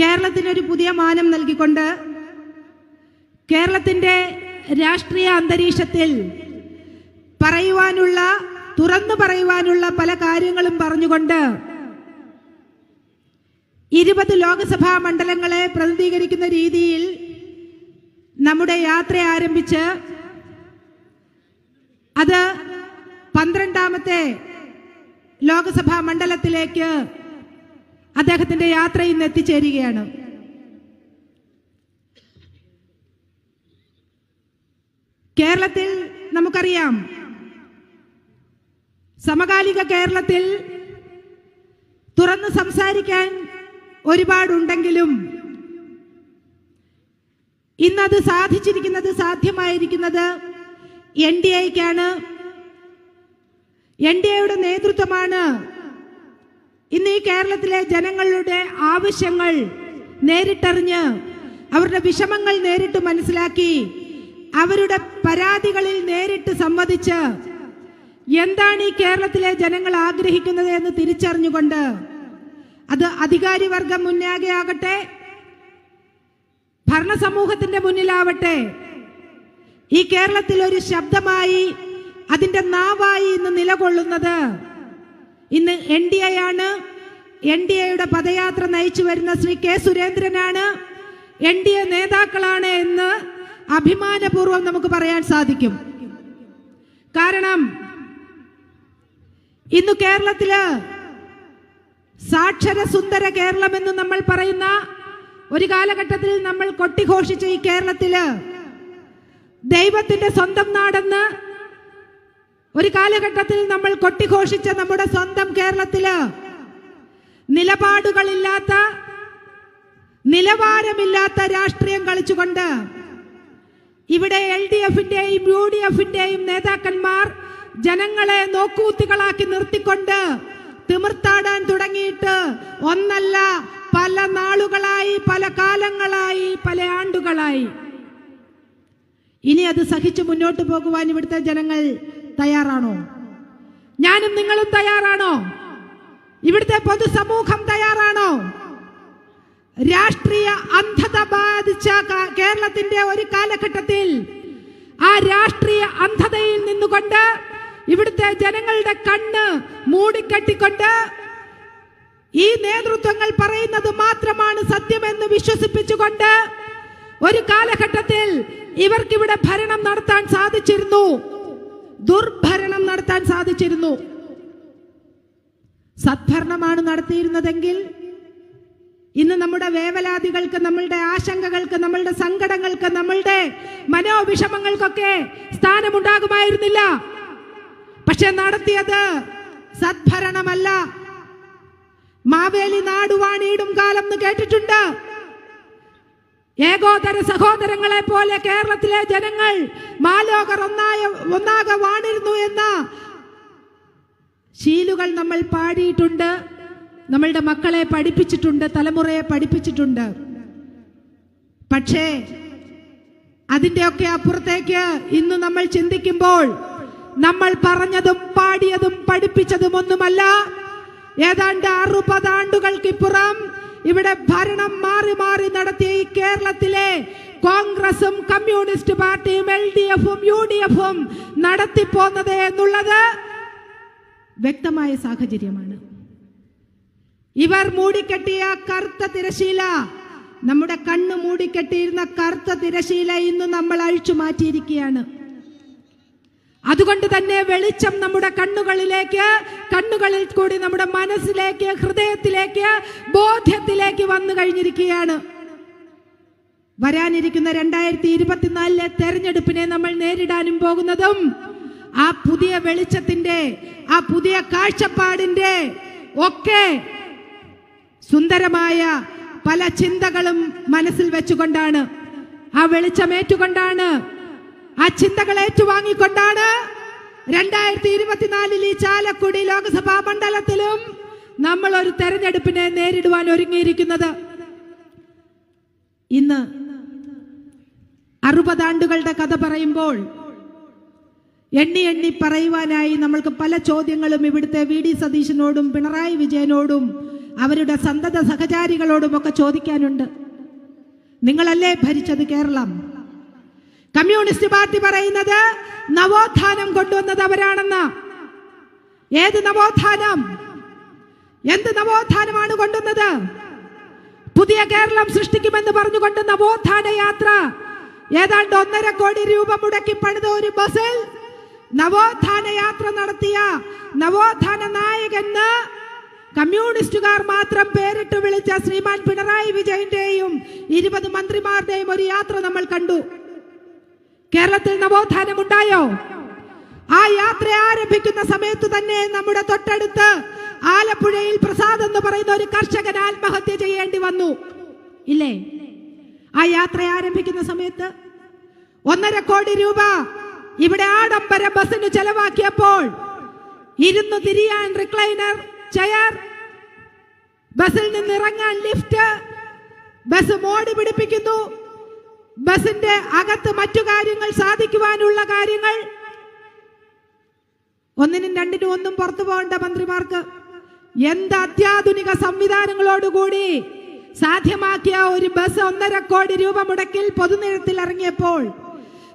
കേരളത്തിനൊരു പുതിയ മാനം നൽകിക്കൊണ്ട് കേരളത്തിന്റെ രാഷ്ട്രീയ അന്തരീക്ഷത്തിൽ പറയുവാനുള്ള തുറന്നു പറയുവാനുള്ള പല കാര്യങ്ങളും പറഞ്ഞുകൊണ്ട് ഇരുപത് ലോക്സഭാ മണ്ഡലങ്ങളെ പ്രതിനിധീകരിക്കുന്ന രീതിയിൽ നമ്മുടെ യാത്ര ആരംഭിച്ച് അത് പന്ത്രണ്ടാമത്തെ ലോക്സഭാ മണ്ഡലത്തിലേക്ക് അദ്ദേഹത്തിന്റെ യാത്ര ഇന്ന് എത്തിച്ചേരുകയാണ്. കേരളത്തിൽ നമുക്കറിയാം സമകാലിക കേരളത്തിൽ തുറന്ന് സംസാരിക്കാൻ ഒരുപാടുണ്ടെങ്കിലും ഇന്നത് സാധിച്ചിരിക്കുന്നത് സാധ്യമായിരിക്കുന്നത് എൻ ഡി എക്കാണ് എൻ ഡി എയുടെ നേതൃത്വമാണ് ഇന്ന് ഈ കേരളത്തിലെ ജനങ്ങളുടെ ആവശ്യങ്ങൾ നേരിട്ടറിഞ്ഞ് അവരുടെ വിഷമങ്ങൾ നേരിട്ട് മനസ്സിലാക്കി അവരുടെ പരാതികളിൽ നേരിട്ട് സംവദിച്ച് എന്താണ് ഈ കേരളത്തിലെ ജനങ്ങൾ ആഗ്രഹിക്കുന്നത് എന്ന് തിരിച്ചറിഞ്ഞുകൊണ്ട് അത് അധികാരി വർഗം മുന്നാകെ ആകട്ടെ ഭരണസമൂഹത്തിന്റെ മുന്നിലാവട്ടെ ഈ കേരളത്തിൽ ഒരു ശബ്ദമായി അതിന്റെ നാവായി ഇന്ന് നിലകൊള്ളുന്നത് ഇന്ന് എൻ ഡി എ ആണ്. എൻ ഡി എയുടെ പദയാത്ര നയിച്ചു വരുന്ന ശ്രീ കെ സുരേന്ദ്രനാണ്. എൻ ഡി എ നേതാക്കളാണ് എന്ന് അഭിമാനപൂർവം നമുക്ക് പറയാൻ സാധിക്കും. കാരണം ഇന്ന് കേരളത്തിൽ സാക്ഷര സുന്ദര കേരളം എന്ന് നമ്മൾ പറയുന്ന ഒരു കാലഘട്ടത്തിൽ നമ്മൾ കൊട്ടിഘോഷിച്ച ഈ കേരളത്തിൽ ദൈവത്തിന്റെ സ്വന്തം നാടെന്ന് ഒരു കാലഘട്ടത്തിൽ നമ്മൾ കൊട്ടിഘോഷിച്ച നമ്മുടെ സ്വന്തം കേരളത്തിൽ നിലപാടുകളില്ലാത്ത നിലവാരമില്ലാത്ത രാഷ്ട്രീയം കളിച്ചുകൊണ്ട് ഇവിടെ എൽ ഡി എഫിന്റെയും യു ഡി എഫിന്റെയും നേതാക്കന്മാർ ജനങ്ങളെ നോക്കൂത്തികളാക്കി നിർത്തിക്കൊണ്ട് തിമിർത്താടാൻ തുടങ്ങിയിട്ട് ഒന്നല്ല പല നാളുകളായി പല കാലങ്ങളായി പല ആണ്ടുകളായി. ഇനി അത് സഹിച്ചു മുന്നോട്ട് പോകുവാൻ ഇവിടുത്തെ ജനങ്ങൾ തയ്യാറാണോ? ഞാനും നിങ്ങളും തയ്യാറാണോ? ഇവിടുത്തെ പൊതുസമൂഹം തയ്യാറാണോ? രാഷ്ട്രീയ അന്ധത ബാധിച്ച കേരളത്തിന്റെ ഒരു കാലഘട്ടത്തിൽ ആ രാഷ്ട്രീയ അന്ധതയിൽ നിന്നുകൊണ്ട് ഇവിടുത്തെ ജനങ്ങളുടെ കണ്ണ് മൂടിക്കെട്ടിക്കൊണ്ട് ഈ നേതൃത്വങ്ങൾ പറയുന്നത് മാത്രമാണ് സത്യമെന്ന് വിശ്വസിപ്പിച്ചുകൊണ്ട് ഒരു കാലഘട്ടത്തിൽ ഇവർക്കിവിടെ ഭരണം നടത്താൻ സാധിച്ചിരുന്നു. ദുർഭരണം നടത്താൻ സാധിച്ചിരുന്നു. സദ്ഭരണമാണ് നടത്തിയിരുന്നതെങ്കിൽ ഇന്ന് നമ്മുടെ വേവലാതികൾക്ക് നമ്മളുടെ ആശങ്കകൾക്ക് നമ്മളുടെ സങ്കടങ്ങൾക്ക് നമ്മളുടെ മനോവിഷമങ്ങൾക്കൊക്കെ സ്ഥാനമുണ്ടാകുമായിരുന്നില്ല. പക്ഷെ നടത്തിയത് സദ്ഭരണമല്ല. മാവേലി നാടുവാണീടും കാലം എന്ന് കേട്ടിട്ടുണ്ട്. ഏകോദര സഹോദരങ്ങളെ പോലെ കേരളത്തിലെ ജനങ്ങൾ മാലോകർ ഒന്നായ ഒന്നാകെ വാണിരുന്നു എന്ന ശീലുകൾ നമ്മൾ പാടിയിട്ടുണ്ട്. നമ്മളുടെ മക്കളെ പഠിപ്പിച്ചിട്ടുണ്ട് തലമുറയെ പഠിപ്പിച്ചിട്ടുണ്ട്. പക്ഷേ അതിന്റെയൊക്കെ അപ്പുറത്തേക്ക് ഇന്ന് നമ്മൾ ചിന്തിക്കുമ്പോൾ നമ്മൾ പറഞ്ഞതും പാടിയതും പഠിപ്പിച്ചതും ഒന്നുമല്ല ഏതാണ്ട് അറുപത് ആണ്ടുകൾക്കിപ്പുറം ഇവിടെ ഭരണം മാറി മാറി നടത്തിയ ഈ കേരളത്തിലെ കോൺഗ്രസും കമ്മ്യൂണിസ്റ്റ് പാർട്ടിയും എൽ ഡി എഫും യു ഡി എഫും നടത്തിപ്പോന്നത് എന്നുള്ളത് വ്യക്തമായ സാഹചര്യമാണ്. ഇവർ മൂടിക്കെട്ടിയ കറുത്ത തിരശീല നമ്മുടെ കണ്ണ് മൂടിക്കെട്ടിയിരുന്ന കറുത്ത തിരശീല ഇന്ന് നമ്മൾ അഴിച്ചു മാറ്റിയിരിക്കുകയാണ്. അതുകൊണ്ട് തന്നെ വെളിച്ചം നമ്മുടെ കണ്ണുകളിലേക്ക് കണ്ണുകളിൽ കൂടി നമ്മുടെ മനസ്സിലേക്ക് ഹൃദയത്തിലേക്ക് ബോധ്യത്തിലേക്ക് വന്നു കഴിഞ്ഞിരിക്കുകയാണ്. വരാനിരിക്കുന്ന രണ്ടായിരത്തി ഇരുപത്തിനാലിലെ തെരഞ്ഞെടുപ്പിനെ നമ്മൾ നേരിടാനും പോകുന്നതും ആ പുതിയ വെളിച്ചത്തിന്റെ ആ പുതിയ കാഴ്ചപ്പാടിന്റെ ഒക്കെ സുന്ദരമായ പല ചിന്തകളും മനസ്സിൽ വെച്ചുകൊണ്ടാണ് ആ വെളിച്ചമേറ്റുകൊണ്ടാണ് ആ ചിന്തകൾ ഏറ്റുവാങ്ങിക്കൊണ്ടാണ് രണ്ടായിരത്തി ഇരുപത്തിനാലിൽ ഈ ചാലക്കുടി ലോക്സഭാ മണ്ഡലത്തിലും നമ്മൾ ഒരു തെരഞ്ഞെടുപ്പിനെ നേരിടുവാൻ ഒരുങ്ങിയിരിക്കുന്നത്. ഇന്ന് അറുപതാണ്ടുകളുടെ കഥ പറയുമ്പോൾ എണ്ണി എണ്ണി പറയുവാനായി നമ്മൾക്ക് പല ചോദ്യങ്ങളും ഇവിടുത്തെ വി ഡി സതീശനോടും പിണറായി വിജയനോടും അവരുടെ സന്തത സഹചാരികളോടുമൊക്കെ ചോദിക്കാനുണ്ട്. നിങ്ങളല്ലേ ഭരിച്ചത് കേരളം? കമ്മ്യൂണിസ്റ്റ് പാർട്ടി പറയുന്നത് നവോത്ഥാനം കൊണ്ടുവന്നത് അവരാണെന്ന്. ഏത് നവോത്ഥാനം? എന്ത് നവോത്ഥാനമാണ് കൊണ്ടുവന്നത്? പുതിയ കേരളം സൃഷ്ടിക്കുമെന്ന് പറഞ്ഞുകൊണ്ട് നവോത്ഥാന യാത്ര. ഏതാണ്ട് ഒന്നര കോടി രൂപ മുടക്കി പണിത ഒരു ബസ്സിൽ നവോത്ഥാന യാത്ര നടത്തിയ നവോത്ഥാന നായകന് കമ്മ്യൂണിസ്റ്റുകാർ മാത്രം പേരിട്ട് വിളിച്ച ശ്രീമാൻ പിണറായി വിജയന്റെയും ഇരുപത് മന്ത്രിമാരുടെയും ഒരു യാത്ര നമ്മൾ കണ്ടു. കേരളത്തിൽ നവോത്ഥാനം ഉണ്ടായോ ആ യാത്ര ആരംഭിക്കുന്ന സമയത്ത് തന്നെ നമ്മുടെ തൊട്ടടുത്ത് ആലപ്പുഴയിൽ പ്രസാദ് എന്ന് പറയുന്ന ഒരു കർഷകൻ ആത്മഹത്യ ചെയ്യേണ്ടി വന്നു. ഇല്ലേ? ആ യാത്ര ആരംഭിക്കുന്ന സമയത്ത് ഒന്നര കോടി രൂപ ഇവിടെ ആഡംബര ബസ്സിന് ചെലവാക്കിയപ്പോൾ ഇരുന്ന് തിരിയാൻ റിക്ലൈനർ ചെയർ ബസ്സിൽ നിന്ന് ഇറങ്ങാൻ ലിഫ്റ്റ് ബസ് മോടി പിടിപ്പിക്കുന്നു. ബസിന്റെ അകത്ത് മറ്റു കാര്യങ്ങൾ സാധിക്കുവാനുള്ള കാര്യങ്ങൾ. ഒന്നിനും രണ്ടിനും ഒന്നും പുറത്തു പോകേണ്ട മന്ത്രിമാർക്ക് എന്ത് അത്യാധുനിക സംവിധാനങ്ങളോടുകൂടി സാധ്യമാക്കിയ ഒരു ബസ് ഒന്നര കോടി രൂപ മുടക്കിൽ പൊതുനിരത്തിൽ ഇറങ്ങിയപ്പോൾ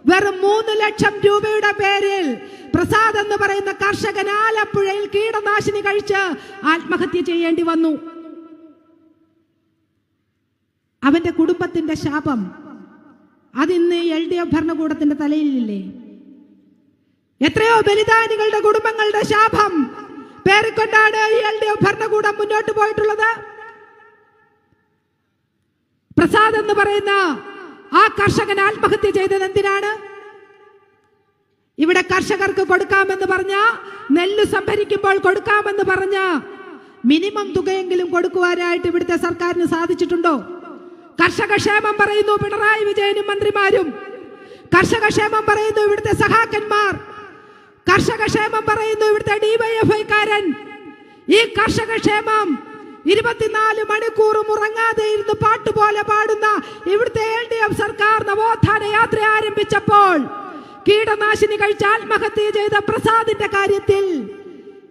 വെറും മൂന്ന് ലക്ഷം രൂപയുടെ പേരിൽ പ്രസാദ് എന്ന് പറയുന്ന കർഷകൻ ആലപ്പുഴയിൽ കീടനാശിനി കഴിച്ച് ആത്മഹത്യ ചെയ്യേണ്ടി വന്നു. അവന്റെ കുടുംബത്തിന്റെ ശാപം അതിന്ന് എൽ ഡി എഫ് ഭരണകൂടത്തിന്റെ തലയിലില്ലേ? എത്രയോ ബലിദാനികളുടെ കുടുംബങ്ങളുടെ ശാപം. പേറിക്കൊണ്ടാണ് എൽ ഡി എഫ് ഭരണകൂടം മുന്നോട്ട് പോയിട്ടുള്ളത്. പ്രസാദ് എന്ന് പറയുന്ന ആ കർഷകൻ ആത്മഹത്യ ചെയ്തത് എന്തിനാണ്? ഇവിടെ കർഷകർക്ക് കൊടുക്കാമെന്ന് പറഞ്ഞ നെല്ല് സംഭരിക്കുമ്പോൾ കൊടുക്കാമെന്ന് പറഞ്ഞ മിനിമം തുകയെങ്കിലും കൊടുക്കുവാനായിട്ട് ഇവിടുത്തെ സർക്കാരിന് സാധിച്ചിട്ടുണ്ടോ? കർഷക ക്ഷേമം പറയുന്നു പിണറായി വിജയനും മന്ത്രിമാരും. കർഷക ക്ഷേമം പറയുന്നു ഇവിടുത്തെ സഹാക്കന്മാർ കർഷക ക്ഷേമം പറയുന്നു ഇവിടുത്തെ ഡിവൈഎഫ്ഐക്കാരൻ. ഈ കർഷകക്ഷേമം ഇരുപത്തിനാല് മണിക്കൂറും ഉറങ്ങാതെ ഇരുന്ന് പാട്ടുപോലെ പാടുന്ന ഇവിടുത്തെ എൽ ഡി എഫ് സർക്കാർ നവോത്ഥാന യാത്ര ആരംഭിച്ചപ്പോൾ കീടനാശിനി കഴിച്ച് ആത്മഹത്യ ചെയ്ത പ്രസാദിന്റെ കാര്യത്തിൽ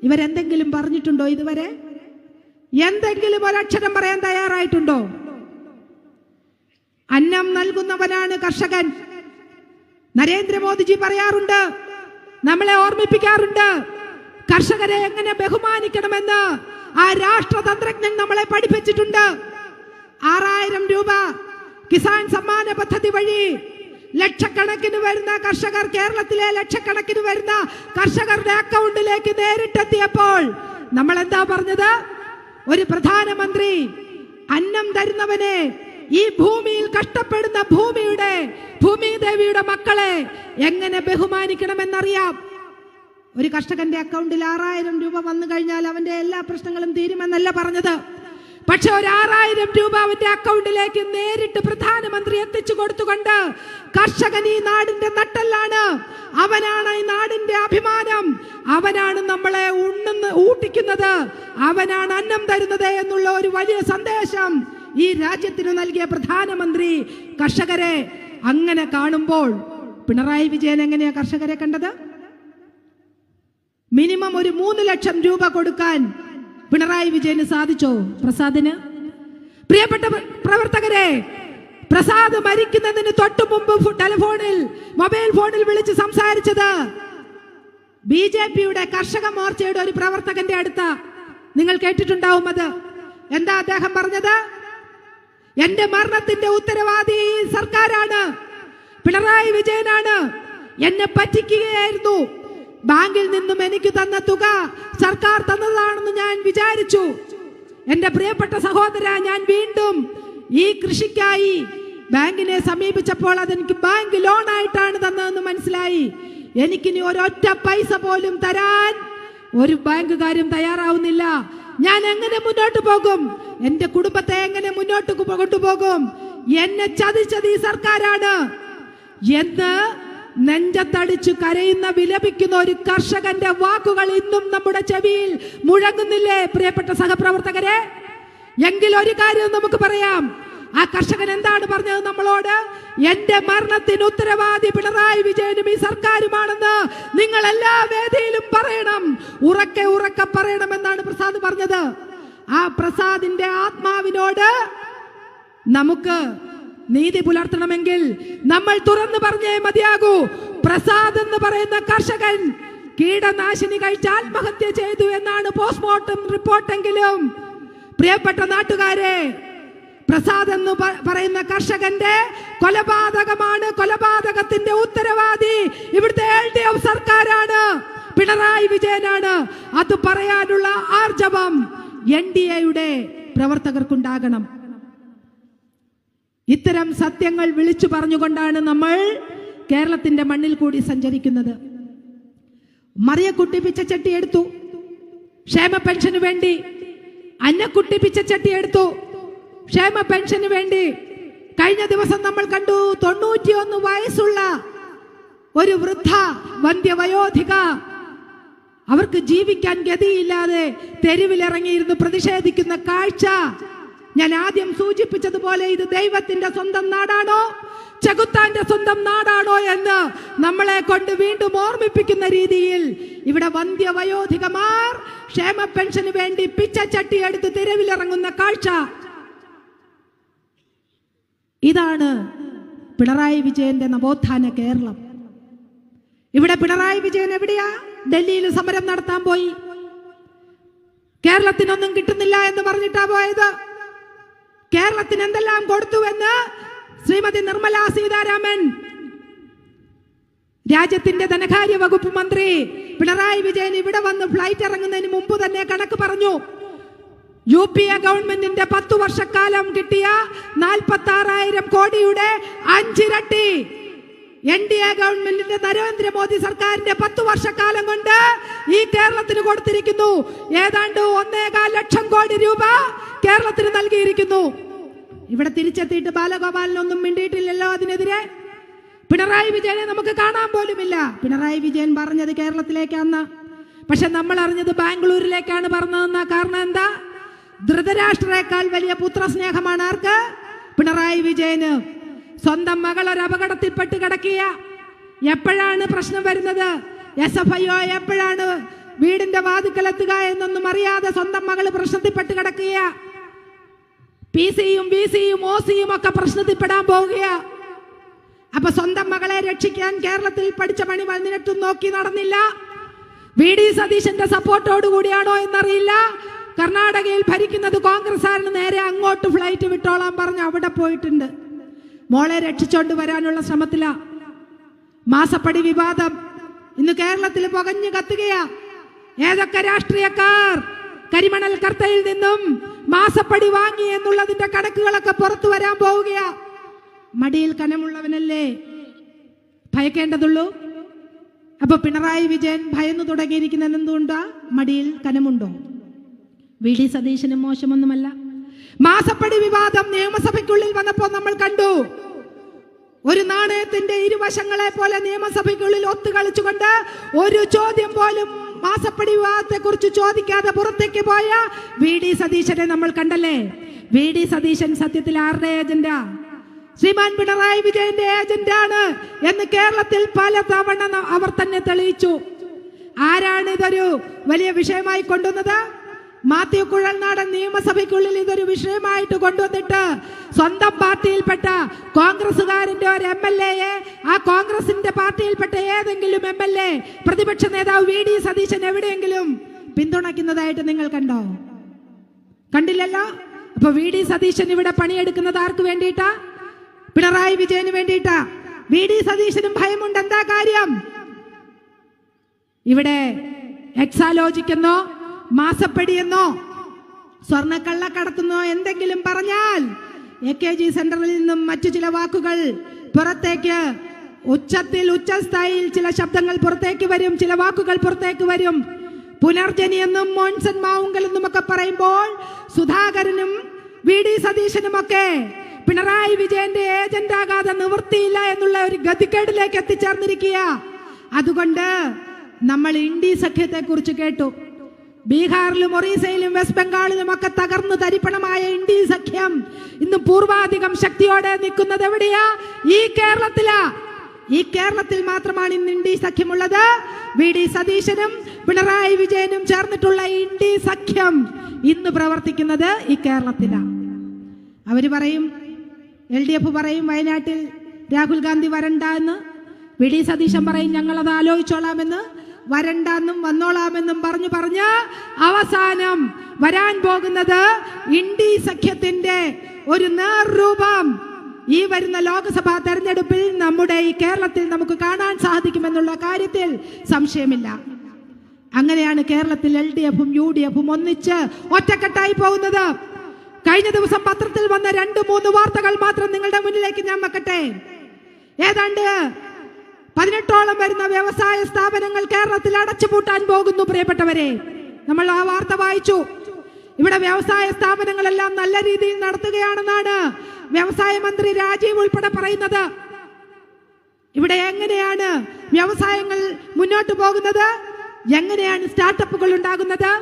ഇവരെന്തെങ്കിലും പറഞ്ഞിട്ടുണ്ടോ ഇതുവരെ? എന്തെങ്കിലും ഒരക്ഷരം പറയാൻ തയ്യാറായിട്ടുണ്ടോ? അന്നം നൽകുന്നവനാണ് കർഷകൻ. നരേന്ദ്രമോദിജി പറയാറുണ്ട് നമ്മളെ ഓർമ്മിപ്പിക്കാറുണ്ട് കർഷകരെ എങ്ങനെ ബഹുമാനിക്കണമെന്ന് ആ രാഷ്ട്രതന്ത്രജ്ഞൻ നമ്മളെ പഠിപ്പിച്ചിട്ടുണ്ട്. ആറായിരം രൂപ കിസാൻ സമ്മാന പദ്ധതി വഴി ലക്ഷക്കണക്കിന് വരുന്ന കർഷകർ കേരളത്തിലെ ലക്ഷക്കണക്കിന് വരുന്ന കർഷകരുടെ അക്കൗണ്ടിലേക്ക് നേരിട്ടെത്തിയപ്പോൾ നമ്മൾ എന്താ പറഞ്ഞത്? ഒരു പ്രധാനമന്ത്രി അന്നം തരുന്നവനെ ഈ ഭൂമിയിൽ കഷ്ടപ്പെടുന്ന ഭൂമിയുടെ ഭൂമി ദേവിയുടെ മക്കളെ എങ്ങനെ ബഹുമാനിക്കണമെന്നറിയാം? ഒരു കർഷകന്റെ അക്കൗണ്ടിൽ ആറായിരം രൂപ വന്നു കഴിഞ്ഞാൽ അവന്റെ എല്ലാ പ്രശ്നങ്ങളും തീരുമെന്നല്ല പറഞ്ഞത്. പക്ഷെ ഒരു ആറായിരം രൂപ അവന്റെ അക്കൗണ്ടിലേക്ക് നേരിട്ട് പ്രധാനമന്ത്രി എത്തിച്ചു കൊടുത്തുകൊണ്ട് കർഷകൻ ഈ നാടിന്റെ നട്ടല്ലാണ്. അവനാണ് ഈ നാടിന്റെ അഭിമാനം. അവനാണ് നമ്മളെ ഉണ്ണുന്ന ഊട്ടിക്കുന്നത്. അവനാണ് അന്നം തരുന്നത് എന്നുള്ള ഒരു വലിയ സന്ദേശം ഈ രാജ്യത്തിന് നൽകിയ പ്രധാനമന്ത്രി കർഷകരെ അങ്ങനെ കാണുമ്പോൾ പിണറായി വിജയൻ എങ്ങനെയാ കർഷകരെ കണ്ടത്? മിനിമം ഒരു മൂന്ന് ലക്ഷം രൂപ കൊടുക്കാൻ പിണറായി വിജയന് സാധിച്ചോ? പ്രസാദിന്? പ്രിയപ്പെട്ട പ്രവർത്തകരെ പ്രസാദ് മരിക്കുന്നതിന് തൊട്ടു മുമ്പ് ടെലിഫോണിൽ മൊബൈൽ ഫോണിൽ വിളിച്ച് സംസാരിച്ചത് ബി ജെ പിയുടെ കർഷക മോർച്ചയുടെ ഒരു പ്രവർത്തകന്റെ അടുത്ത. നിങ്ങൾ കേട്ടിട്ടുണ്ടാവും അത്. എന്താ അദ്ദേഹം പറഞ്ഞത്? എന്റെ മരണത്തിന്റെ ഉത്തരവാദി സർക്കാരാണ്. പിണറായി വിജയനാണ്. എന്നെ പറ്റിക്കുകയായിരുന്നു. ബാങ്കിൽ നിന്നും എനിക്ക് തന്ന തുക സർക്കാർ തന്നതാണെന്ന് ഞാൻ വിചാരിച്ചു. എന്റെ പ്രിയപ്പെട്ട സഹോദര ഞാൻ വീണ്ടും ഈ കൃഷിക്കായി ബാങ്കിനെ സമീപിച്ചപ്പോൾ അതെനിക്ക് ബാങ്ക് ലോൺ ആയിട്ടാണ് തന്നതെന്ന് മനസ്സിലായി. എനിക്കിനി ഒരൊറ്റ പൈസ പോലും തരാൻ ഒരു ബാങ്കുകാരും തയ്യാറാവുന്നില്ല. ഞാൻ എങ്ങനെ മുന്നോട്ട് പോകും? എന്റെ കുടുംബത്തെ എങ്ങനെ മുന്നോട്ട് കൊണ്ടുപോകും എന്നെ ചതിച്ചത് ഈ സർക്കാരാണ്. എന്ന് നെഞ്ചത്തടിച്ചു കരയുന്ന വിലപിക്കുന്ന ഒരു കർഷകന്റെ വാക്കുകൾ ഇന്നും നമ്മുടെ ചെവിയിൽ മുഴങ്ങുന്നില്ലേ പ്രിയപ്പെട്ട സഹപ്രവർത്തകരെ? എങ്കിൽ ഒരു കാര്യം നമുക്ക് പറയാം. ആ കർഷകൻ എന്താണ് പറഞ്ഞത് നമ്മളോട്? എന്റെ മരണത്തിന് ഉത്തരവാദി പിണറായി വിജയനും ഈ സർക്കാരുമാണെന്ന് നിങ്ങൾ എല്ലാ വേദിയിലും പറയണം. ഉറക്കെ ഉറക്കെ പറയണം എന്നാണ് പ്രസാദ് പറഞ്ഞത്. ആ പ്രസാദിന്റെ ആത്മാവിനോട് നമുക്ക് നീതി പുലർത്തണമെങ്കിൽ നമ്മൾ തുറന്നു പറഞ്ഞേ മതിയാകൂ. പ്രസാദ് എന്ന് പറയുന്ന കർഷകൻ കീടനാശിനി കഴിച്ച് ആത്മഹത്യ ചെയ്തു എന്നാണ് പോസ്റ്റ്മോർട്ടം റിപ്പോർട്ടെങ്കിലും. പ്രിയപ്പെട്ട നാട്ടുകാരെ പ്രസാദ് എന്ന് പറയുന്ന കർഷകന്റെ കൊലപാതകമാണ് കൊലപാതകത്തിന്റെ ഉത്തരവാദി ഇവിടുത്തെ എൽ ഡി എഫ് സർക്കാരാണ്. പിണറായി വിജയനാണ്. അത് പറയാനുള്ള ആർജവം എൻ ഡി എയുടെ പ്രവർത്തകർക്കുണ്ടാകണം. ഇത്തരം സത്യങ്ങൾ വിളിച്ചു പറഞ്ഞുകൊണ്ടാണ് നമ്മൾ കേരളത്തിന്റെ മണ്ണിൽ കൂടി സഞ്ചരിക്കുന്നത്. മറിയക്കുട്ടി പിച്ചച്ചട്ടി എടുത്തു. ക്ഷേമ പെൻഷന് വേണ്ടി അന്നക്കുട്ടി പിച്ചച്ചട്ടി എടുത്തു. ക്ഷേമ പെൻഷന് വേണ്ടി കഴിഞ്ഞ ദിവസം നമ്മൾ കണ്ടു തൊണ്ണൂറ്റിയൊന്ന് വയസ്സുള്ള ഒരു വൃദ്ധ വന്ധ്യവയോധിക അവർക്ക് ജീവിക്കാൻ ഗതിയില്ലാതെ തെരുവിലിറങ്ങിയിരുന്ന് പ്രതിഷേധിക്കുന്ന കാഴ്ച ഞാൻ ആദ്യം സൂചിപ്പിച്ചതുപോലെ ഇത് ദൈവത്തിന്റെ സ്വന്തം നാടാണോ ചകുത്താന്റെ സ്വന്തം നാടാണോ എന്ന് നമ്മളെ കൊണ്ട് വീണ്ടും ഓർമ്മിപ്പിക്കുന്ന രീതിയിൽ ഇവിടെ വന്ധ്യവയോധികമാർ ക്ഷേമ പെൻഷന് വേണ്ടി പിച്ചച്ചട്ടി എടുത്ത് തെരുവിലിറങ്ങുന്ന കാഴ്ച ഇതാണ് പിണറായി വിജയന്റെ നവോത്ഥാന കേരളം. ഇവിടെ പിണറായി വിജയൻ എവിടെയാ? ഡൽഹിയിൽ സമരം നടത്താൻ പോയി. കേരളത്തിനൊന്നും കിട്ടുന്നില്ല എന്ന് പറഞ്ഞിട്ടാ പോയത്. കേരളത്തിന് എന്തെല്ലാം കൊടുത്തുവെന്ന് ശ്രീമതി നിർമ്മല സീതാരാമൻ രാജ്യത്തിന്റെ ധനകാര്യ വകുപ്പ് മന്ത്രി പിണറായി വിജയൻ ഇവിടെ വന്ന് ഫ്ലൈറ്റ് ഇറങ്ങുന്നതിന് മുമ്പ് തന്നെ കണക്ക് പറഞ്ഞു. യു പി എ ഗവൺമെന്റിന്റെ പത്തു വർഷക്കാലം കിട്ടിയ നാൽപ്പത്തി ആറായിരം കോടിയുടെ അഞ്ചിരട്ടി എൻ ഡി എ ഗവൺമെന്റിന്റെ നരേന്ദ്രമോദി സർക്കാരിന്റെ പത്തു വർഷക്കാലം കൊണ്ട് ഈ കേരളത്തിന് കൊടുത്തിരിക്കുന്നു. ഏതാണ്ട് ഒന്നേകാൽ ലക്ഷം കോടി രൂപ കേരളത്തിന് നൽകിയിരിക്കുന്നു. ഇവിടെ തിരിച്ചെത്തിയിട്ട് ബാലഗോപാലനൊന്നും മിണ്ടിയിട്ടില്ലല്ലോ അതിനെതിരെ. പിണറായി വിജയനെ നമുക്ക് കാണാൻ പോലുമില്ല. പിണറായി വിജയൻ പറഞ്ഞത് കേരളത്തിലേക്കാന്ന് പക്ഷെ നമ്മൾ അറിഞ്ഞത് ബാംഗ്ലൂരിലേക്കാണ് പറഞ്ഞതെന്ന കാരണം എന്താ? ധൃതരാഷ്ട്രയേക്കാൾ വലിയ പുത്രസ്നേഹമാണ് ആർക്ക്? പിണറായി വിജയന്. സ്വന്തം മകൾ ഒരു അപകടത്തിൽപ്പെട്ട് കിടക്കുക. എപ്പോഴാണ് പ്രശ്നം വരുന്നത്? എസ് എഫ് ഐ എപ്പോഴാണ്? വീടിന്റെ വാതിക്കലെത്തുക എന്നൊന്നും അറിയാതെ സ്വന്തം മകൾ പ്രശ്നത്തിൽപ്പെട്ട് കിടക്കുക. പി സിയും ബി സിയും ഒ സിയും ഒക്കെ പ്രശ്നത്തിൽപ്പെടാൻ പോവുക അപ്പൊ സ്വന്തം മകളെ രക്ഷിക്കാൻ കേരളത്തിൽ പഠിച്ച പണി വന്നിട്ടും നോക്കി നടന്നില്ല. വി ഡി സതീശന്റെ സപ്പോർട്ടോടുകൂടിയാണോ എന്നറിയില്ല. കർണാടകയിൽ ഭരിക്കുന്നത് കോൺഗ്രസ്സുകാരന് നേരെ അങ്ങോട്ട് ഫ്ലൈറ്റ് വിട്ടോളാൻ പറഞ്ഞ് അവിടെ പോയിട്ടുണ്ട്. മോളെ രക്ഷിച്ചോണ്ട് വരാനുള്ള ശ്രമത്തില. മാസപ്പടി വിവാദം. ഇന്ന് കേരളത്തിൽ പുകഞ്ഞു കത്തുകയാ. ഏതൊക്കെ രാഷ്ട്രീയക്കാർ കരിമണൽ കർത്തയിൽ നിന്നും മാസപ്പടി വാങ്ങി എന്നുള്ളതിന്റെ കണക്കുകളൊക്കെ പുറത്തു വരാൻ പോവുകയാ. മടിയിൽ കനമുള്ളവനല്ലേ? ഭയക്കേണ്ടതുള്ളൂ. അപ്പൊ പിണറായി വിജയൻ ഭയന്നു തുടങ്ങിയിരിക്കുന്നത് എന്തുകൊണ്ടാ? മടിയിൽ കനമുണ്ടോ? വി ഡി സതീശനും മോശമൊന്നുമല്ല. മാസപ്പടി വിവാദം നിയമസഭയ്ക്കുള്ളിൽ വന്നപ്പോൾ നമ്മൾ കണ്ടു. ഒരു നാണയത്തിന്റെ ഇരുവശങ്ങളെ പോലെ നിയമസഭയ്ക്കുള്ളിൽ ഒത്തു കളിച്ചുകൊണ്ട് ഒരു ചോദ്യം പോലും മാസപ്പടി വിവാദത്തെ കുറിച്ച് ചോദിക്കാതെ പുറത്തേക്ക് പോയ വി ഡി സതീശനെ നമ്മൾ കണ്ടല്ലേ? വി ഡി സതീശൻ സത്യത്തിൽ ആരുടെ ഏജന്റാ? ശ്രീമാൻ പിണറായി വിജയന്റെ ആണ് എന്ന് കേരളത്തിൽ പല തവണ അവർ തന്നെ തെളിയിച്ചു. ആരാണ് ഇതൊരു വലിയ വിഷയമായി കൊണ്ടുവന്നത്? മാത്യു കുഴൽനാടൻ നിയമസഭയ്ക്കുള്ളിൽ ഇതൊരു വിഷയമായിട്ട് കൊണ്ടുവന്നിട്ട് സ്വന്തം പാർട്ടിയിൽപ്പെട്ട കോൺഗ്രസുകാരന്റെ ഒരു എം എൽ എയെ ആ കോൺഗ്രസിന്റെ പാർട്ടിയിൽപ്പെട്ട ഏതെങ്കിലും എം എൽ എ പ്രതിപക്ഷ നേതാവ് വി ഡി സതീശൻ എവിടെയെങ്കിലും പിന്തുണയ്ക്കുന്നതായിട്ട് നിങ്ങൾ കണ്ടോ? കണ്ടില്ലല്ലോ? അപ്പൊ വി ഡി സതീശൻ ഇവിടെ പണിയെടുക്കുന്നത് ആർക്ക് വേണ്ടിയിട്ടാ? പിണറായി വിജയന് വേണ്ടിയിട്ടാ. വി ഡി സതീശനും ഭയമുണ്ട്. എന്താ കാര്യം? ഇവിടെ എക്സാലോജിക്കെന്നോ മാസപ്പടിയെന്നോ? സ്വർണക്കള്ള കടത്തുന്നോ എന്തെങ്കിലും പറഞ്ഞാൽ എ കെ ജി സെന്ററിൽ നിന്നും മറ്റു ചില വാക്കുകൾ പുറത്തേക്ക് ഉച്ചത്തിൽ ഉച്ചസ്ഥായിൽ ചില ശബ്ദങ്ങൾ പുറത്തേക്ക് വരും ചില വാക്കുകൾ പുറത്തേക്ക് വരും. പുനർജനി എന്നും മോൻസൺ മാവുങ്കൽ എന്നും ഒക്കെ പറയുമ്പോൾ സുധാകരനും വി ഡി സതീശനും ഒക്കെ പിണറായി വിജയന്റെ ഏജന്റ് ആകാതെ നിവൃത്തിയില്ല എന്നുള്ള ഒരു ഗതികേടിലേക്ക് എത്തിച്ചേർന്നിരിക്കുക. അതുകൊണ്ട് നമ്മൾ ഇന്ത്യ സഖ്യത്തെ കുറിച്ച് കേട്ടു. ബീഹാറിലും ഒറീസയിലും വെസ്റ്റ് ബംഗാളിലും ഒക്കെ തകർന്നു തരിപ്പണമായ ഇന്ത്യ സഖ്യം ഇന്ന് പൂർവാധികം ശക്തിയോടെ നിൽക്കുന്നത് എവിടെയാ? ഈ കേരളത്തിലാ. ഈ കേരളത്തിൽ മാത്രമാണ് ഇന്ന് ഇന്ത്യ സഖ്യമുള്ളത്. വി ഡി സതീശനും പിണറായി വിജയനും ചേർന്നിട്ടുള്ള ഇന്ത്യ സഖ്യം ഇന്ന് പ്രവർത്തിക്കുന്നത് ഈ കേരളത്തിലാണ് അവർ പറയും എൽ ഡി എഫ് പറയും വയനാട്ടിൽ രാഹുൽ ഗാന്ധി വരണ്ട എന്ന്. വി ഡി സതീശൻ പറയും ഞങ്ങളത് ആലോചിച്ചോളാമെന്ന് വരണ്ടെന്നും വന്നോളാമെന്നും പറഞ്ഞു പറഞ്ഞ് അവസാനം വരാൻ പോകുന്നത് ഇൻഡി സഖ്യത്തിന്റെ ഒരു നേർരൂപം. ഈ വരുന്ന ലോക്സഭാ തെരഞ്ഞെടുപ്പിൽ നമ്മുടെ ഈ കേരളത്തിൽ നമുക്ക് കാണാൻ സാധിക്കുമെന്നുള്ള കാര്യത്തിൽ സംശയമില്ല. അങ്ങനെയാണ് കേരളത്തിൽ എൽ ഡി എഫും യു ഡി എഫും ഒന്നിച്ച് ഒറ്റക്കെട്ടായി പോകുന്നത്. കഴിഞ്ഞ ദിവസം പത്രത്തിൽ വന്ന രണ്ട് മൂന്ന് വാർത്തകൾ മാത്രം നിങ്ങളുടെ മുന്നിലേക്ക് ഞാൻ വെക്കട്ടെ. ഏതാണ്ട് പതിനെട്ടോളം വരുന്ന വ്യവസായ സ്ഥാപനങ്ങൾ കേരളത്തിൽ അടച്ചുപൂട്ടാൻ പോകുന്നു പ്രിയപ്പെട്ടവരെ. നമ്മൾ ആ വാർത്ത വായിച്ചു. ഇവിടെ വ്യവസായ സ്ഥാപനങ്ങളെല്ലാം നല്ല രീതിയിൽ നടത്തുകയാണെന്നാണ് വ്യവസായ മന്ത്രി രാജീവ് ഉൾപ്പെടെ പറയുന്നത്. ഇവിടെ എങ്ങനെയാണ് വ്യവസായങ്ങൾ മുന്നോട്ട് പോകുന്നത്? എങ്ങനെയാണ് സ്റ്റാർട്ടപ്പുകൾ ഉണ്ടാകുന്നത്?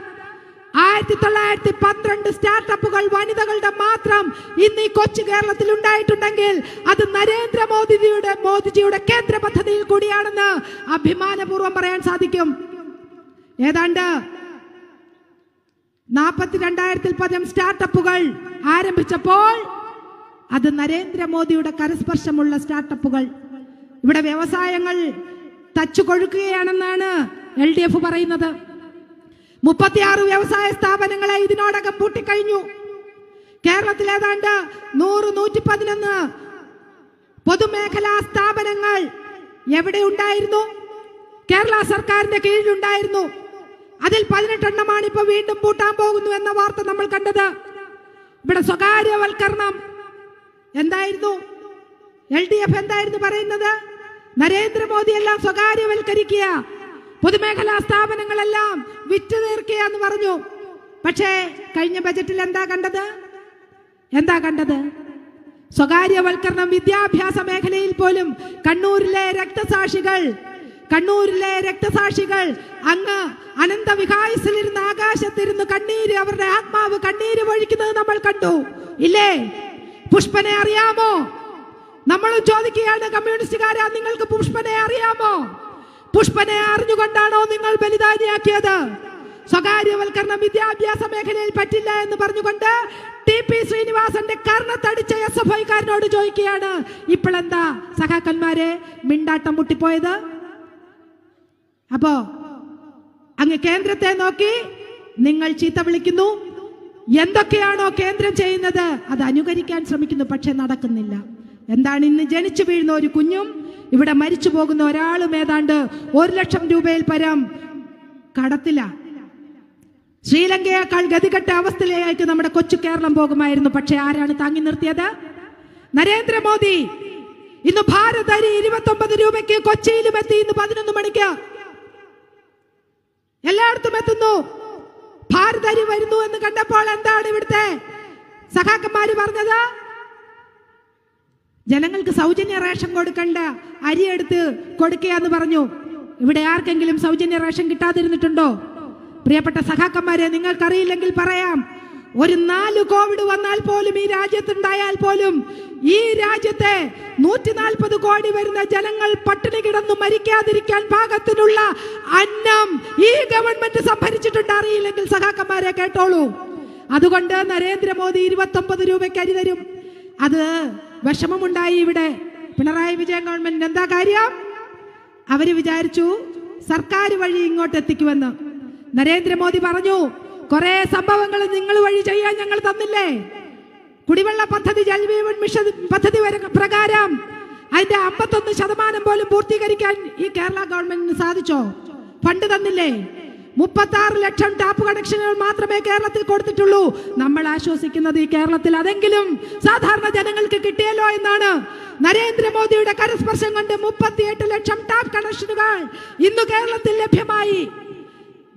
ആയിരത്തി തൊള്ളായിരത്തി പന്ത്രണ്ട് സ്റ്റാർട്ടപ്പുകൾ വനിതകളുടെ മാത്രം ഇന്ന് ഈ കൊച്ചു കേരളത്തിൽ ഉണ്ടായിട്ടുണ്ടെങ്കിൽ അത് നരേന്ദ്രമോദിജിയുടെ മോദിജിയുടെ കേന്ദ്ര പദ്ധതിയിൽ കൂടിയാണെന്ന് അഭിമാനപൂർവം പറയാൻ സാധിക്കും. ഏതാണ്ട് നാൽപ്പത്തിരണ്ടായിരത്തിൽ പതിനം സ്റ്റാർട്ടപ്പുകൾ ആരംഭിച്ചപ്പോൾ അത് നരേന്ദ്രമോദിയുടെ കരസ്പർശമുള്ള സ്റ്റാർട്ടപ്പുകൾ. ഇവിടെ വ്യവസായങ്ങൾ തച്ചു കൊഴുക്കുകയാണെന്നാണ് എൽ ഡി എഫ് പറയുന്നത്. മുപ്പത്തിയാറ് വ്യവസായ സ്ഥാപനങ്ങളെ ഇതിനോടകം പൂട്ടിക്കഴിഞ്ഞു. കേരളത്തിൽ ഏതാണ്ട് നൂറ് നൂറ്റി പതിനൊന്ന് പൊതുമേഖലാ സ്ഥാപനങ്ങൾ എവിടെ ഉണ്ടായിരുന്നു? കേരള സർക്കാരിന്റെ കീഴിലുണ്ടായിരുന്നു. അതിൽ പതിനെട്ടെണ്ണമാണ് ഇപ്പൊ വീണ്ടും പൂട്ടാൻ പോകുന്നു എന്ന വാർത്ത നമ്മൾ കണ്ടത്. ഇവിടെ സ്വകാര്യവൽക്കരണം എന്തായിരുന്നു? എൽ ഡി എഫ് എന്തായിരുന്നു പറയുന്നത്? നരേന്ദ്രമോദി എല്ലാം സ്വകാര്യവൽക്കരിക്കുക. പൊതുമേഖലാ സ്ഥാപനങ്ങളെല്ലാം വിറ്റു തീർക്കുകയെന്ന് പറഞ്ഞു. പക്ഷേ കഴിഞ്ഞ ബജറ്റിൽ എന്താ കണ്ടത്? എന്താ കണ്ടത്? സ്വകാര്യവൽക്കരണം വിദ്യാഭ്യാസ മേഖലയിൽ പോലും കണ്ണൂരിലെ രക്തസാക്ഷികൾ കണ്ണൂരിലെ രക്തസാക്ഷികൾ അങ്ങ് അനന്ത വികായസിലിരുന്ന് ആകാശത്തിരുന്ന് കണ്ണീര് അവരുടെ ആത്മാവ് കണ്ണീര് ഒഴിക്കുന്നത് നമ്മൾ കണ്ടു. ഇല്ലേ? പുഷ്പനെ അറിയാമോ? നമ്മളും ചോദിക്കുകയാണ് കമ്മ്യൂണിസ്റ്റുകാരാ നിങ്ങൾക്ക് പുഷ്പനെ അറിയാമോ? പുഷ്പനെ അറിഞ്ഞുകൊണ്ടാണോ നിങ്ങൾ ബലിദാനിയാക്കിയത്? സ്വകാര്യവൽക്കരണം വിദ്യാഭ്യാസ മേഖലയിൽ പറ്റില്ല എന്ന് പറഞ്ഞുകൊണ്ട് ടി പി ശ്രീനിവാസന്റെ കർണത്തടിച്ച എസ് എഫ് ഐക്കാരനോട് ചോദിക്കുകയാണ്. ഇപ്പോഴെന്താ സഖാക്കന്മാരെ മിണ്ടാട്ടം മുട്ടിപ്പോയത്? അപ്പോ അങ്ങ് കേന്ദ്രത്തെ നോക്കി നിങ്ങൾ ചീത്ത വിളിക്കുന്നു. എന്തൊക്കെയാണോ കേന്ദ്രം ചെയ്യുന്നത്? അത് അനുകരിക്കാൻ ശ്രമിക്കുന്നു പക്ഷെ നടക്കുന്നില്ല. എന്താണ് ഇന്ന് ജനിച്ചു വീഴുന്ന ഒരു കുഞ്ഞും ഇവിടെ മരിച്ചു പോകുന്ന ഒരാളും ഏതാണ്ട് ഒരു ലക്ഷം രൂപയിൽ പരം കടത്തില ശ്രീലങ്കയേക്കാൾ ഗതികെട്ട അവസ്ഥയിലേക്ക് നമ്മുടെ കൊച്ചു കേരളം പോകുമായിരുന്നു. പക്ഷെ ആരാണ് താങ്ങി നിർത്തിയത്? നരേന്ദ്രമോദി. ഇന്ന് ഭാരത് അരി ഇരുപത്തി രൂപയ്ക്ക് കൊച്ചിയിലും എത്തി. ഇന്ന് പതിനൊന്ന് മണിക്ക് എല്ലായിടത്തും എത്തുന്നു. ഭാരത് അരി വരുന്നു എന്ന് കണ്ടപ്പോൾ എന്താണ് ഇവിടുത്തെ സഖാക്കന്മാര് പറഞ്ഞത്? ജനങ്ങൾക്ക് സൗജന്യ റേഷൻ കൊടുക്കണ്ട. അരി എടുത്ത് കൊടുക്കുക എന്ന് പറഞ്ഞു. ഇവിടെ ആർക്കെങ്കിലും സൗജന്യ റേഷൻ കിട്ടാതിരുന്നിട്ടുണ്ടോ? പ്രിയപ്പെട്ട സഖാക്കന്മാരെ നിങ്ങൾക്കറിയില്ലെങ്കിൽ പറയാം. ഒരു നാല് കോവിഡ് വന്നാൽ പോലും ഈ രാജ്യത്തുണ്ടായാൽ പോലും ഈ രാജ്യത്തെ നൂറ്റി നാൽപ്പത് കോടി വരുന്ന ജനങ്ങൾ പട്ടിണി കിടന്നു മരിക്കാതിരിക്കാൻ പാകത്തിനുള്ള അന്നം ഈ ഗവൺമെന്റ് സംഭരിച്ചിട്ടുണ്ട്. അറിയില്ലെങ്കിൽ സഖാക്കന്മാരെ കേട്ടോളൂ. അതുകൊണ്ട് നരേന്ദ്രമോദി ഇരുപത്തി ഒമ്പത് രൂപയ്ക്ക് അരി തരും. അത് വിഷമമുണ്ടായി ഇവിടെ. പിണറായി വിജയൻ ഗവൺമെന്റിന് എന്താ കാര്യം? അവർ വിചാരിച്ചു സർക്കാർ വഴി ഇങ്ങോട്ട് എത്തിക്കുമെന്ന്. നരേന്ദ്രമോദി പറഞ്ഞു കുറെ സംഭവങ്ങൾ നിങ്ങൾ വഴി ചെയ്യാൻ ഞങ്ങൾ തന്നില്ലേ? കുടിവെള്ള പദ്ധതി ജൽജീവൻ മിഷൻ പദ്ധതി പ്രകാരം അതിന്റെ അമ്പത്തൊന്ന് ശതമാനം പോലും പൂർത്തീകരിക്കാൻ ഈ കേരള ഗവൺമെന്റിന് സാധിച്ചോ? ഫണ്ട് തന്നില്ലേ? മുപ്പത്തി ആറ് ലക്ഷം ടാപ്പ് കണക്ഷനുകൾ മാത്രമേ കേരളത്തിൽ കൊടുത്തിട്ടുള്ളൂ. നമ്മൾ ആശ്വസിക്കുന്നത് ഈ കേരളത്തിൽ അതെങ്കിലും സാധാരണ ജനങ്ങൾക്ക് കിട്ടിയല്ലോ എന്നാണ്. നരേന്ദ്രമോദിയുടെ കരസ്പർശം കൊണ്ട് മുപ്പത്തിയെട്ട് ലക്ഷം ടാപ്പ് കണക്ഷനുകൾ ഇന്ന് കേരളത്തിൽ ലഭ്യമായി.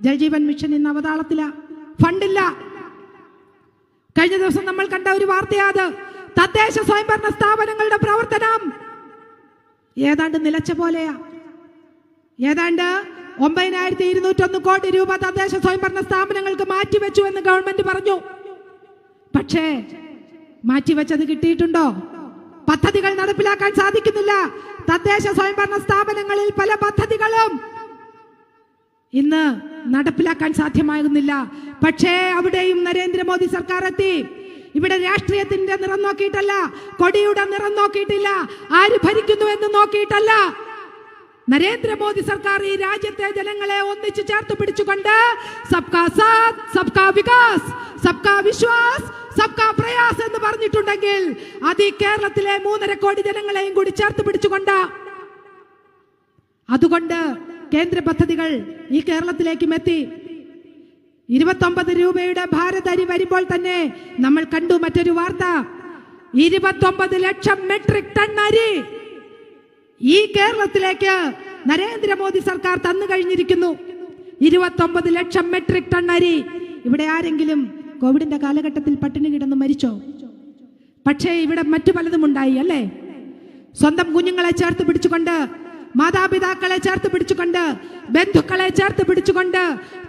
ജൽജീവൻ മിഷൻ ഇന്ന് അവതാളത്തില. ഫണ്ടില്ല. കഴിഞ്ഞ ദിവസം നമ്മൾ കണ്ട ഒരു വാർത്തയാത്. തദ്ദേശ സ്വയംഭരണ സ്ഥാപനങ്ങളുടെ പ്രവർത്തനം. ഏതാണ്ട് നിലച്ച പോലെയാ. ഏതാണ്ട് ഒമ്പതിനായിരത്തി ഇരുന്നൂറ്റൊന്ന് കോടി രൂപ തദ്ദേശ സ്വയംഭരണ സ്ഥാപനങ്ങൾക്ക് മാറ്റിവെച്ചു എന്ന് ഗവൺമെന്റ് പറഞ്ഞു. പക്ഷേ മാറ്റിവെച്ചത് കിട്ടിയിട്ടുണ്ടോ? പദ്ധതികൾ നടപ്പിലാക്കാൻ സാധിക്കുന്നില്ല. തദ്ദേശ സ്വയംഭരണ സ്ഥാപനങ്ങളിൽ പല പദ്ധതികളും ഇന്ന് നടപ്പിലാക്കാൻ സാധ്യമാകുന്നില്ല. പക്ഷേ അവിടെയും നരേന്ദ്രമോദി സർക്കാർ എത്തി ഇവിടെ രാഷ്ട്രീയത്തിന്റെ നിറം നോക്കിയിട്ടല്ല കൊടിയുടെ നിറം നോക്കിയിട്ടില്ല ആര് ഭരിക്കുന്നു എന്ന് നോക്കിയിട്ടല്ല. നരേന്ദ്രമോദി സർക്കാർ ഈ രാജ്യത്തെ ജനങ്ങളെ ഒന്നിച്ചു ചേർത്ത് പിടിച്ചുകൊണ്ട് സബ്കാ സാത് സബ്കാ വികാസ് സബ്കാ വിശ്വാസ് സബ്കാ പ്രയാസ് എന്ന് പറഞ്ഞിട്ടുണ്ടെങ്കിൽ അത് ഈ കേരളത്തിലെ മൂന്നര കോടി ജനങ്ങളെയും കൂടി ചേർത്ത് പിടിച്ചുകൊണ്ട് അതുകൊണ്ട് കേന്ദ്ര പദ്ധതികൾ ഈ കേരളത്തിലേക്കും എത്തി. ഇരുപത്തൊമ്പത് രൂപയുടെ ഭാരത് അരി വരുമ്പോൾ തന്നെ നമ്മൾ കണ്ടു മറ്റൊരു വാർത്ത. ഇരുപത്തൊമ്പത് ലക്ഷം മെട്രിക് ടൺ അരി. ഈ കേരളത്തിലേക്ക് നരേന്ദ്രമോദി സർക്കാർ തന്നു കഴിഞ്ഞിരിക്കുന്നു. ഇരുപത്തൊമ്പത് ലക്ഷം മെട്രിക് ടൺ അരി. ഇവിടെ ആരെങ്കിലും കോവിഡിന്റെ കാലഘട്ടത്തിൽ പട്ടിണി കിടന്ന് മരിച്ചോ? പക്ഷേ ഇവിടെ മറ്റു പലതും ഉണ്ടായി അല്ലേ? സ്വന്തം കുഞ്ഞുങ്ങളെ ചേർത്ത് പിടിച്ചുകൊണ്ട് മാതാപിതാക്കളെ ചേർത്ത് പിടിച്ചുകൊണ്ട് ബന്ധുക്കളെ ചേർത്ത് പിടിച്ചുകൊണ്ട്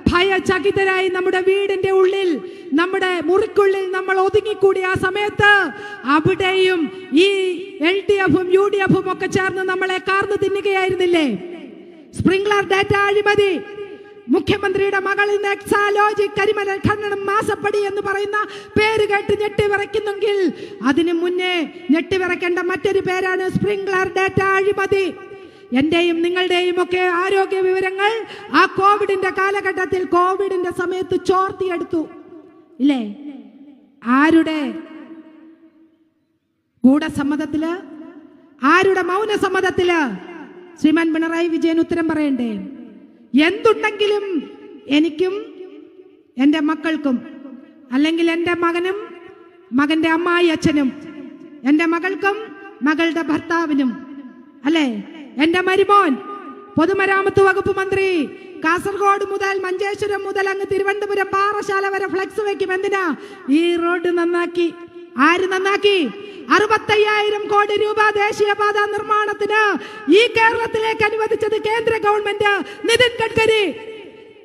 ഭയചകിതരായി നമ്മുടെ വീടിന്റെ ഉള്ളിൽ നമ്മുടെ മുറിക്കുള്ളിൽ നമ്മൾ ഒതുങ്ങിക്കൂടി ആ സമയത്ത് അവിടെയും ഈ എൽ ഡി എഫും യു ഡി എഫും ഒക്കെ ചേർന്ന് നമ്മളെ കാർന്നു തിന്നുകയായിരുന്നില്ലേ? സ്പ്രിംഗ്ലർ ഡാറ്റ അഴിമതി. മുഖ്യമന്ത്രിയുടെ മകളിൽ നെക്സാലോജി എക്സാലോജി കരിമല ഖനനം മാസപ്പടി എന്ന് പറയുന്ന പേര് കേട്ട് ഞെട്ടിവിറയ്ക്കുന്നെങ്കിൽ അതിനു മുന്നേ ഞെട്ടിവിറയ്ക്കേണ്ട മറ്റൊരു പേരാണ് സ്പ്രിംഗ്ലർ ഡാറ്റ അഴിമതി. എന്റെയും നിങ്ങളുടെയും ഒക്കെ ആരോഗ്യ വിവരങ്ങൾ ആ കോവിഡിന്റെ കാലഘട്ടത്തിൽ കോവിഡിന്റെ സമയത്ത് ചോർത്തിയെടുത്തു. ഇല്ലേ? ആരുടെ? ഗൂഢസമ്മതത്തിൽ? ആരുടെ മൗനസമ്മതത്തിൽ? ശ്രീമാൻ പിണറായി വിജയൻ ഉത്തരം പറയണ്ടേ? എന്തുണ്ടെങ്കിലും എനിക്കും എന്റെ മക്കൾക്കും അല്ലെങ്കിൽ എന്റെ മകനും മകന്റെ അമ്മായി അച്ഛനും എന്റെ മകൾക്കും മകളുടെ ഭർത്താവിനും അല്ലേ? എന്റെ മരിമോൻ പൊതുമരാമത്ത് വകുപ്പ് മന്ത്രി കാസർഗോഡ് മുതൽ മഞ്ചേശ്വരം മുതൽ അങ്ങ് തിരുവനന്തപുരം പാറശാല വരെ ഫ്ലെക്സ് വെക്കും. എന്തിനാ? ഈ റോഡ് നന്നാക്കി. ആര് നന്നാക്കി? അറുപത്തയ്യായിരം കോടി രൂപ ദേശീയപാത നിർമ്മാണത്തിന് ഈ കേരളത്തിലേക്ക് അനുവദിച്ചത് കേന്ദ്ര ഗവൺമെന്റ്. നിതിൻ ഗഡ്കരി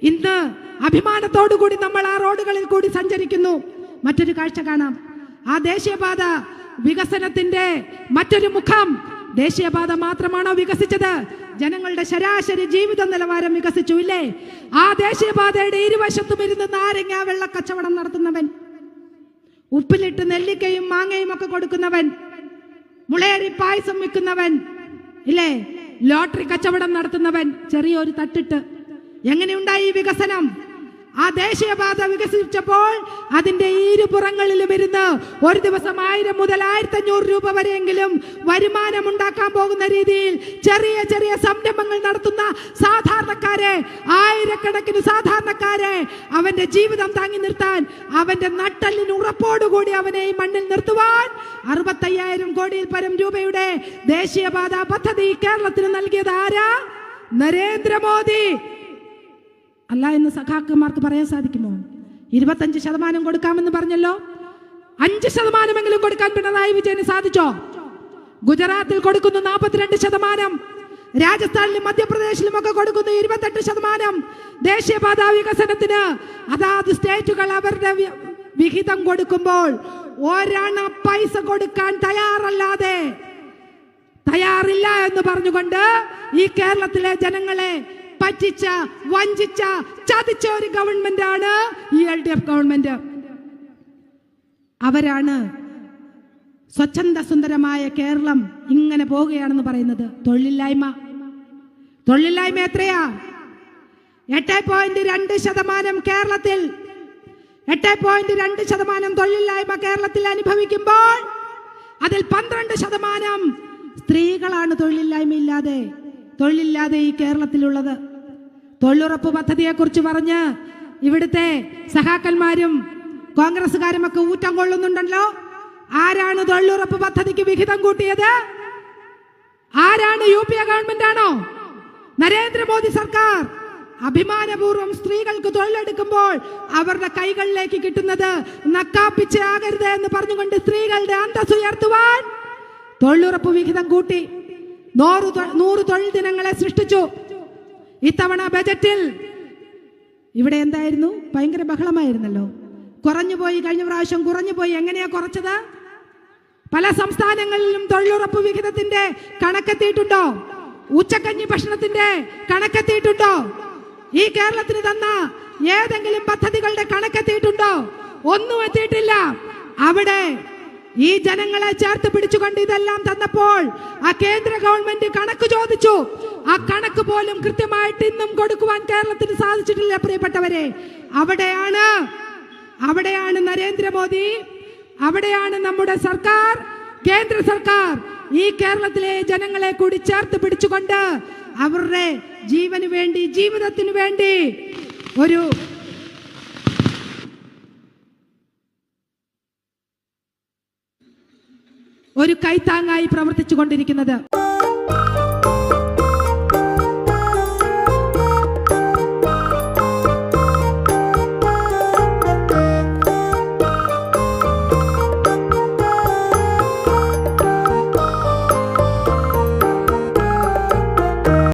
ഇന്ന് അഭിമാനത്തോടു കൂടി നമ്മൾ ആ റോഡുകളിൽ കൂടി സഞ്ചരിക്കുന്നു. മറ്റൊരു കാഴ്ച കാണാം. ആ ദേശീയപാത വികസനത്തിന്റെ മറ്റൊരു മുഖം ദേശീയപാത മാത്രമാണോ വികസിച്ചത്? ജനങ്ങളുടെ ശരാശരി ജീവിത നിലവാരം വികസിച്ചു ഇല്ലേ? ആ ദേശീയപാതയുടെ ഇരുവശത്തും ഇരുന്ന് നാരങ്ങ വെള്ള കച്ചവടം നടത്തുന്നവൻ. ഉപ്പിലിട്ട് നെല്ലിക്കയും മാങ്ങയും ഒക്കെ കൊടുക്കുന്നവൻ. മുളയരി പായസം വിൽക്കുന്നവൻ. ഇല്ലേ? ലോട്ടറി കച്ചവടം നടത്തുന്നവൻ. ചെറിയൊരു തട്ടിട്ട്. എങ്ങനെയുണ്ടായി ഈ വികസനം? ആ ദേശീയപാത വികസിപ്പിച്ചപ്പോൾ അതിന്റെ ഇരുപുറങ്ങളിലും ഇരുന്ന് ഒരു ദിവസം ആയിരം മുതൽ ആയിരത്തി അഞ്ഞൂറ് രൂപ വരെയെങ്കിലും വരുമാനം ഉണ്ടാക്കാൻ പോകുന്ന രീതിയിൽ ചെറിയ ചെറിയ സംരംഭങ്ങൾ നടത്തുന്ന സാധാരണക്കാരെ ആയിരക്കണക്കിന് സാധാരണക്കാരെ അവന്റെ ജീവിതം താങ്ങി നിർത്താൻ അവന്റെ നട്ടലിന് ഉറപ്പോടുകൂടി അവനെ ഈ മണ്ണിൽ നിർത്തുവാൻ അറുപത്തയ്യായിരം കോടിയിൽ പരം രൂപയുടെ ദേശീയപാത പദ്ധതി കേരളത്തിന് നൽകിയത് ആരാ? നരേന്ദ്രമോദി. അല്ല എന്ന് സഖാക്കന്മാർക്ക് പറയാൻ സാധിക്കുമോ? ഇരുപത്തഞ്ച് ശതമാനം കൊടുക്കാമെന്ന് പറഞ്ഞല്ലോ? അഞ്ച് ശതമാനമെങ്കിലും കൊടുക്കാൻ പിണറായി വിജയന് സാധിച്ചോ? ഗുജറാത്തിൽ കൊടുക്കുന്നു നാൽപ്പത്തിരണ്ട് ശതമാനം. രാജസ്ഥാനിലും മധ്യപ്രദേശിലും ഒക്കെ കൊടുക്കുന്നു ഇരുപത്തെട്ട് ശതമാനം. ദേശീയപാത വികസനത്തിന് അതാത് സ്റ്റേറ്റുകൾ അവരുടെ വിഹിതം കൊടുക്കുമ്പോൾ ഒരണ പൈസ കൊടുക്കാൻ തയ്യാറല്ലാതെ തയ്യാറില്ല എന്ന് പറഞ്ഞുകൊണ്ട് ഈ കേരളത്തിലെ ജനങ്ങളെ പറ്റിച്ച വഞ്ചിച്ച ചതിച്ച ഒരു ഗവൺമെന്റ് ആണ് ഈ എൽ ഡി എഫ് ഗവൺമെന്റ്. അവരാണ് സ്വച്ഛന്ത സുന്ദരമായ കേരളം ഇങ്ങനെ പോവുകയാണെന്ന് പറയുന്നത്. തൊഴിലില്ലായ്മ. തൊഴിലില്ലായ്മ എത്രയാ? എട്ട് പോയിന്റ് രണ്ട് ശതമാനം കേരളത്തിൽ. എട്ട് പോയിന്റ് രണ്ട് ശതമാനം തൊഴിലില്ലായ്മ കേരളത്തിൽ അനുഭവിക്കുമ്പോൾ അതിൽ പന്ത്രണ്ട് ശതമാനം സ്ത്രീകളാണ് തൊഴിലില്ലായ്മ ഇല്ലാതെ തൊഴിലില്ലാതെ ഈ കേരളത്തിലുള്ളത്. തൊഴിലുറപ്പ് പദ്ധതിയെക്കുറിച്ച് പറഞ്ഞ് ഇവിടുത്തെ സഹാക്കന്മാരും കോൺഗ്രസ്സുകാരും ഒക്കെ ഊറ്റം കൊള്ളുന്നുണ്ടല്ലോ? ആരാണ് തൊഴിലുറപ്പ് പദ്ധതിക്ക് വിഹിതം കൂട്ടിയത്? ആരാണ് യു പി എ ഗവൺമെന്റ് ആണോ? നരേന്ദ്രമോദി സർക്കാർ അഭിമാനപൂർവം സ്ത്രീകൾക്ക് തൊഴിലെടുക്കുമ്പോൾ അവരുടെ കൈകളിലേക്ക് കിട്ടുന്നത് നക്കാപ്പിച്ച് ആകരുത് എന്ന് പറഞ്ഞുകൊണ്ട് സ്ത്രീകളുടെ അന്തസ് ഉയർത്തുവാൻ തൊഴിലുറപ്പ് വിഹിതം കൂട്ടി. നൂറ് നൂറ് തൊഴിൽ ദിനങ്ങളെ സൃഷ്ടിച്ചു. ഇത്തവണ ബജറ്റിൽ ഇവിടെ എന്തായിരുന്നു? ഭയങ്കര ബഹളമായിരുന്നല്ലോ. കുറഞ്ഞു പോയി കഴിഞ്ഞ പ്രാവശ്യം കുറഞ്ഞു പോയി. എങ്ങനെയാ കുറച്ചത്? പല സംസ്ഥാനങ്ങളിലും തൊഴിലുറപ്പ് വിഹിതത്തിന്റെ കണക്കെത്തിയിട്ടുണ്ടോ? ഉച്ചക്കഞ്ഞി ഭക്ഷണത്തിന്റെ കണക്കെത്തിയിട്ടുണ്ടോ? ഈ കേരളത്തിന് തന്ന ഏതെങ്കിലും പദ്ധതികളുടെ കണക്കെത്തിയിട്ടുണ്ടോ? ഒന്നും എത്തിയിട്ടില്ല. അവിടെ ഈ ജനങ്ങളെ ചേർത്ത് പിടിച്ചുകൊണ്ട് ഇതെല്ലാം തന്നപ്പോൾ ആ കേന്ദ്ര ഗവൺമെന്റ് കണക്ക് ചോദിച്ചു. ആ കണക്ക് പോലും കൃത്യമായിട്ട് ഇന്നും കൊടുക്കുവാൻ കേരളത്തിന് സാധിച്ചിട്ടില്ല പ്രിയപ്പെട്ടവരെ. അവിടെയാണ് അവിടെയാണ് നരേന്ദ്രമോദി. അവിടെയാണ് നമ്മുടെ സർക്കാർ കേന്ദ്ര സർക്കാർ. ഈ കേരളത്തിലെ ജനങ്ങളെ കൂടി ചേർത്ത് പിടിച്ചുകൊണ്ട് അവരുടെ ജീവന് വേണ്ടി ജീവിതത്തിന് വേണ്ടി ഒരു ഒരു കൈത്താങ്ങായി പ്രവർത്തിച്ചു കൊണ്ടിരിക്കുന്നത്